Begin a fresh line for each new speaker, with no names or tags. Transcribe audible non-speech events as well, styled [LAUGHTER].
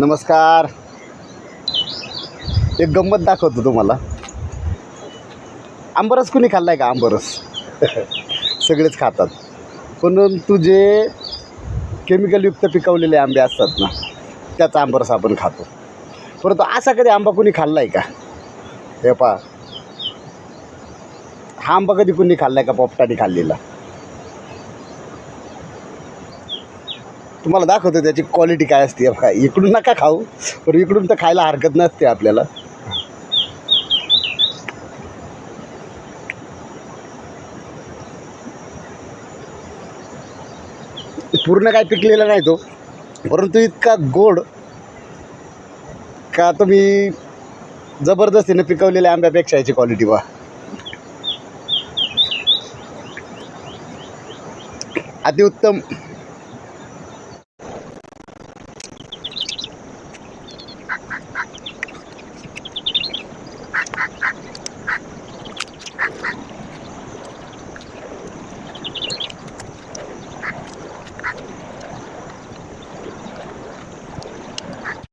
नमस्कार. एक गंमत दाखवतो तुम्हाला. आंबरस कुणी खाल्लाय का? आंबरस. [LAUGHS] सगळेच खातात. परंतु जे केमिकलयुक्त पिकवलेले आंबे असतात ना त्याचा आंबरस आपण खातो. परंतु असा कधी आंबा कुणी खाल्लाय का? हे पा हा आंबा कधी कुणी खाल्लाय का? पोपटाने खाल्लेला. तुम्हाला दाखवतो त्याची क्वालिटी काय असते. बघा इकडून नका खाऊ पण इकडून तर खायला हरकत नसते आपल्याला. पूर्ण काय पिकलेला नाही तो परंतु इतका गोड का तुम्ही जबरदस्तीने पिकवलेल्या आंब्यापेक्षा याची क्वालिटी वा अतिउत्तम Thank you.